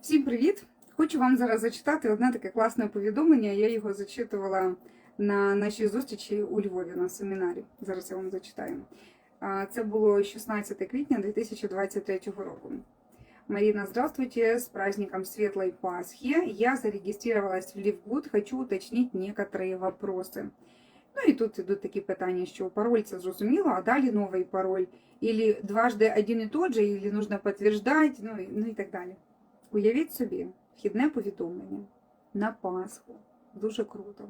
Всім привіт! Хочу вам зараз зачитати одне таке класне повідомлення. Я його зачитувала на нашій зустрічі у Львові на семінарі. Зараз я вам зачитаю. А, Це було 16 квітня 2023 року. Марина, здравствуйте, с праздником Светлой Пасхи. Я зарегистрировалась в Лівгуд, хочу уточнить некоторые вопросы. Ну і тут ідуть такі питання, що пароль це зрозуміло, а далі новий пароль. Или дважды один і тот же, или нужно підтверджувати, ну, і- ну і так далі. Уявіть собі, вхідне повідомлення на Пасху. Дуже круто.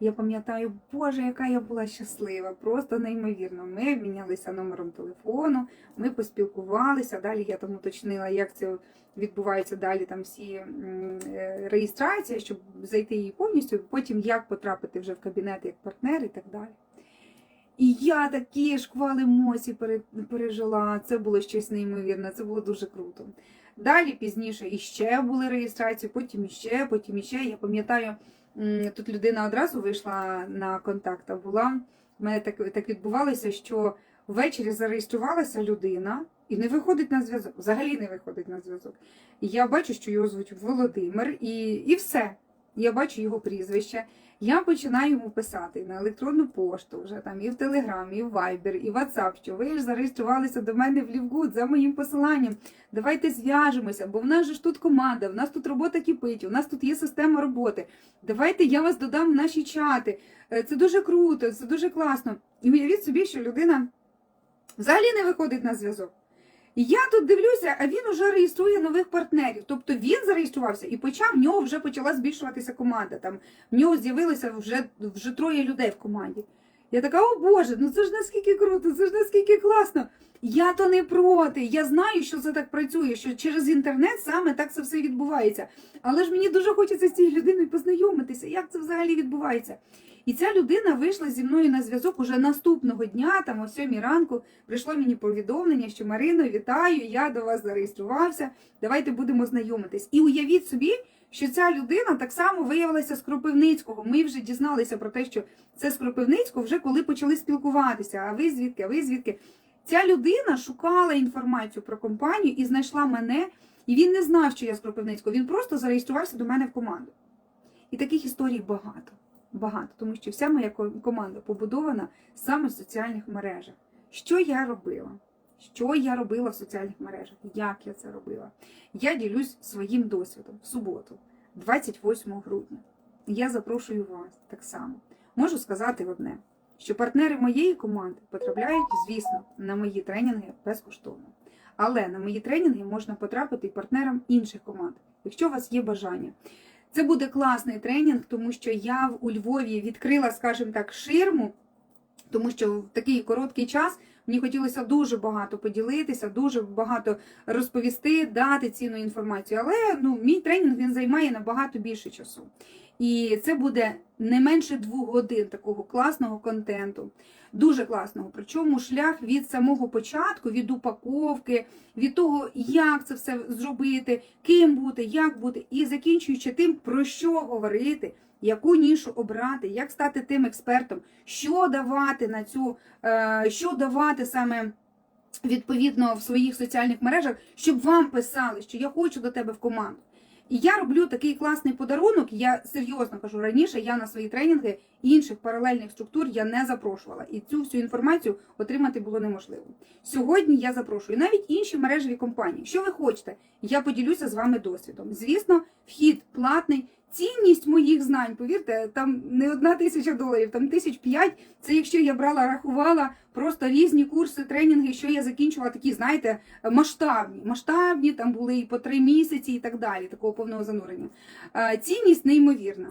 Я пам'ятаю, Боже, яка я була щаслива, просто неймовірно. Ми обмінялися номером телефону, ми поспілкувалися. Далі я там уточнила, як це відбувається далі там всі е, реєстрації, щоб зайти її повністю, потім як потрапити вже в кабінет як партнер і так далі. І я такі шквали емоцій пере- пережила. Це було щось неймовірне, це було дуже круто. Далі пізніше іще були реєстрації, потім іще, потім іще. Я пам'ятаю, тут людина одразу вийшла на контакт, була. в мене так, так відбувалося, що ввечері зареєструвалася людина і не виходить на зв'язок. Взагалі не виходить на зв'язок. Я бачу, що його звуть Володимир, і, і все. Я бачу його прізвище. Я починаю йому писати на електронну пошту, вже там і в Телеграм, і в Viber, і в WhatsApp, що ви ж зареєструвалися до мене в Лівгуд за моїм посиланням. Давайте зв'яжемося, бо в нас же ж тут команда, в нас тут робота кипить, у нас тут є система роботи. Давайте я вас додам в наші чати. Е, Це дуже круто, це дуже класно. І уявіть собі, що людина взагалі не виходить на зв'язок. Я тут дивлюся, а він вже реєструє нових партнерів. Тобто він зареєструвався і почав, в нього вже почала збільшуватися команда. Там в нього з'явилося вже, вже троє людей в команді. Я така, о Боже, ну це ж наскільки круто, це ж наскільки класно. Я то не проти. Я знаю, що це так працює, що через інтернет саме так це все відбувається. Але ж мені дуже хочеться з цією людиною познайомитися, як це взагалі відбувається. І ця людина вийшла зі мною на зв'язок уже наступного дня, там о 7 ранку, прийшло мені повідомлення, що Марино, вітаю, я до вас зареєструвався. Давайте будемо знайомитись. І уявіть собі, що ця людина так само виявилася з Кропивницького. Ми вже дізналися про те, що це з Кропивницького, вже коли почали спілкуватися. А ви звідки? А ви звідки? Ця людина шукала інформацію про компанію і знайшла мене, і він не знав, що я з Кропивницького. Він просто зареєструвався до мене в команду. І таких історій багато. Багато, тому що вся моя команда побудована саме в соціальних мережах. Що я робила? Що я робила в соціальних мережах? Як я це робила? Я ділюсь своїм досвідом в суботу, 28 грудня. Я запрошую вас так само. Можу сказати одне, що партнери моєї команди потрапляють, звісно, на мої тренінги безкоштовно. Але на мої тренінги можна потрапити і партнерам інших команд, якщо у вас є бажання. Це буде класний тренінг, тому що я у Львові відкрила, скажімо так, ширму, тому що в такий короткий час мені хотілося дуже багато поділитися, дуже багато розповісти, дати цінну інформацію. Але ну, мій тренінг він займає набагато більше часу. І це буде не менше двох годин такого класного контенту, дуже класного. Причому шлях від самого початку, від упаковки, від того, як це все зробити, ким бути, як бути, і закінчуючи тим, про що говорити, яку нішу обрати, як стати тим експертом, що давати на цю, е, що давати саме. Відповідно в своїх соціальних мережах, щоб вам писали, що я хочу до тебе в команду. І я роблю такий класний подарунок. Я серйозно кажу раніше, я на свої тренінги інших паралельних структур я не запрошувала, і цю всю інформацію отримати було неможливо. Сьогодні я запрошую навіть інші мережеві компанії. Що ви хочете? Я поділюся з вами досвідом. Звісно, вхід платний. Цінність моїх знань, повірте, там не одна тисяча доларів, там тисяч п'ять. Це якщо я брала, рахувала просто різні курси, тренінги, що я закінчувала, такі, знаєте, масштабні. Масштабні там були і по три місяці, і так далі, такого повного занурення. Цінність неймовірна.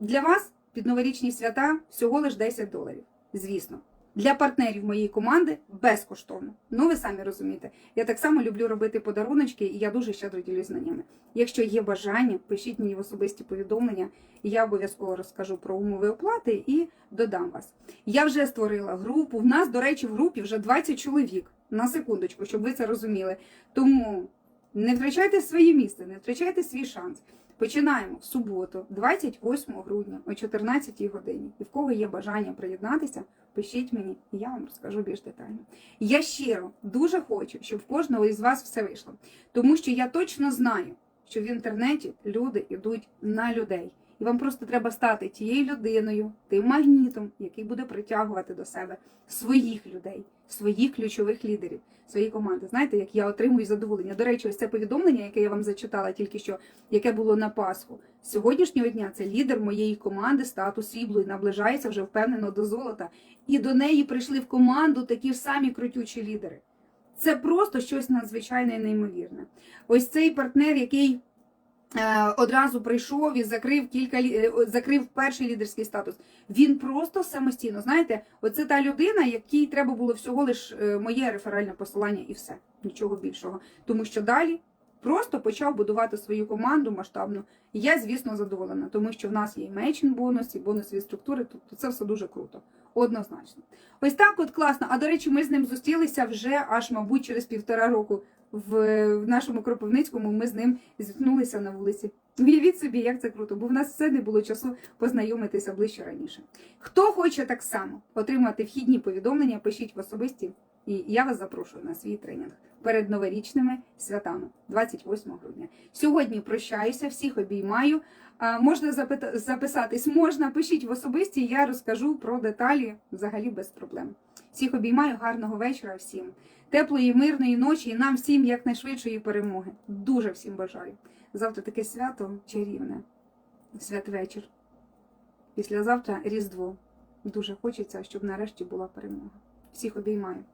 Для вас під новорічні свята всього лиш 10 доларів. Звісно. Для партнерів моєї команди безкоштовно. Ну, ви самі розумієте. Я так само люблю робити подаруночки, і я дуже щедро ділюсь знаннями. Якщо є бажання, пишіть мені в особисті повідомлення, і я обов'язково розкажу про умови оплати і додам вас. Я вже створила групу. В нас, до речі, в групі вже 20 чоловік. На секундочку, щоб ви це розуміли. Тому не втрачайте своє місце, не втрачайте свій шанс. Починаємо в суботу, 28 грудня о 14 годині. І в кого є бажання приєднатися, пишіть мені, і я вам розкажу більш детально. Я щиро дуже хочу, щоб в кожного із вас все вийшло, тому що я точно знаю, що в інтернеті люди йдуть на людей. І вам просто треба стати тією людиною, тим магнітом, який буде притягувати до себе своїх людей, своїх ключових лідерів, свої команди. Знаєте, як я отримую задоволення. До речі, ось це повідомлення, яке я вам зачитала тільки що, яке було на Пасху. З сьогоднішнього дня це лідер моєї команди статус срібло і наближається вже впевнено до золота. І до неї прийшли в команду такі ж самі крутючі лідери. Це просто щось надзвичайне і неймовірне. Ось цей партнер, який одразу прийшов і закрив кілька е, закрив перший лідерський статус. Він просто самостійно. Знаєте, оце та людина, якій треба було всього лиш е, моє реферальне посилання і все, нічого більшого. Тому що далі просто почав будувати свою команду масштабну. І я, звісно, задоволена, тому що в нас є і мейчинг бонус, і бонусові структури. Тобто це все дуже круто. Однозначно. Ось так от класно. А до речі, ми з ним зустрілися вже аж, мабуть, через півтора року в нашому Кропивницькому. Ми з ним зіткнулися на вулиці. Уявіть собі, як це круто, бо в нас все не було часу познайомитися ближче раніше. Хто хоче так само отримати вхідні повідомлення, пишіть в особисті, і я вас запрошую на свій тренінг перед новорічними святами, 28 грудня. Сьогодні прощаюся, всіх обіймаю. Можна записатись, можна, пишіть в особисті, я розкажу про деталі взагалі без проблем. Всіх обіймаю, гарного вечора всім. Теплої, мирної ночі і нам всім якнайшвидшої перемоги. Дуже всім бажаю. Завтра таке свято чарівне. Святвечір. Післязавтра Різдво. Дуже хочеться, щоб нарешті була перемога. Всіх обіймаю.